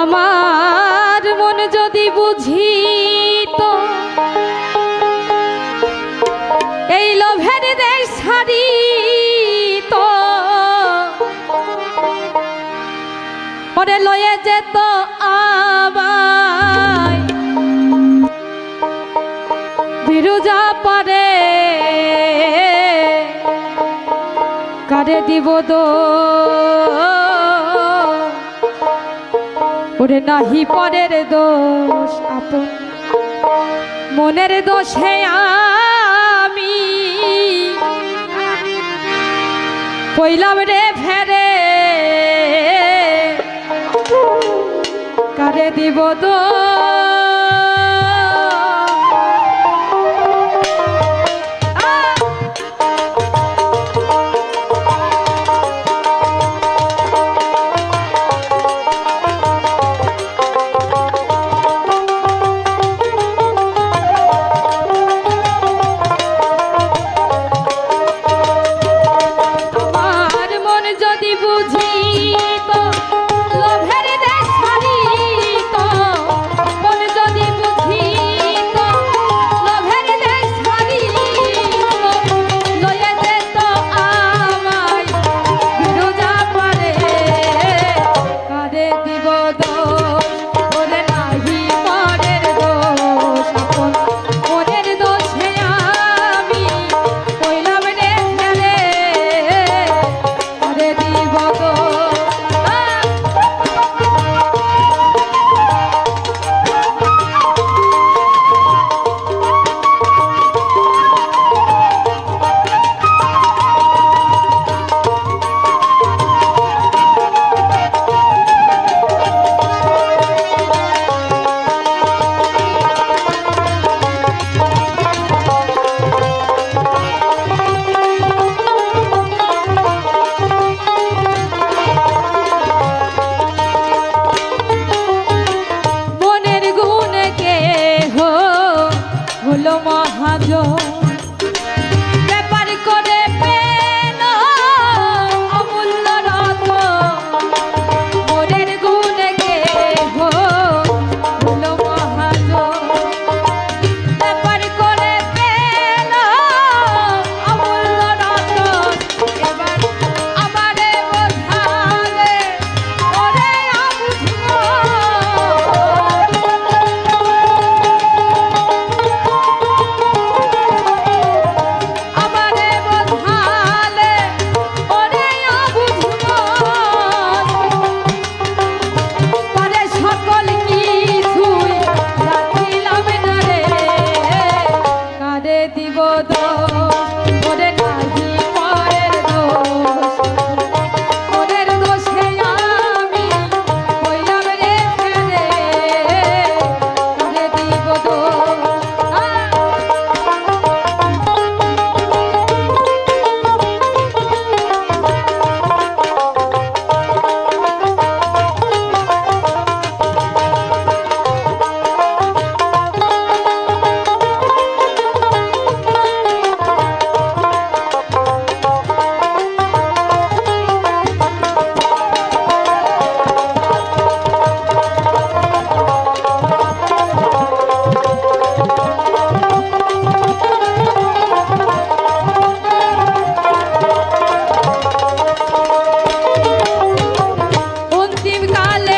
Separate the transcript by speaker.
Speaker 1: আমার মন যদি বুঝি তো এই লোভের দেশ তো ওরে লয়ে যেত আমায়। বিরুজা পারে, কারে দিব দো ওরে নাহি পরের দোষ আপন। মনের দোষে আমি পইলাম রে ফেরে। কারে দিব দোষ? alle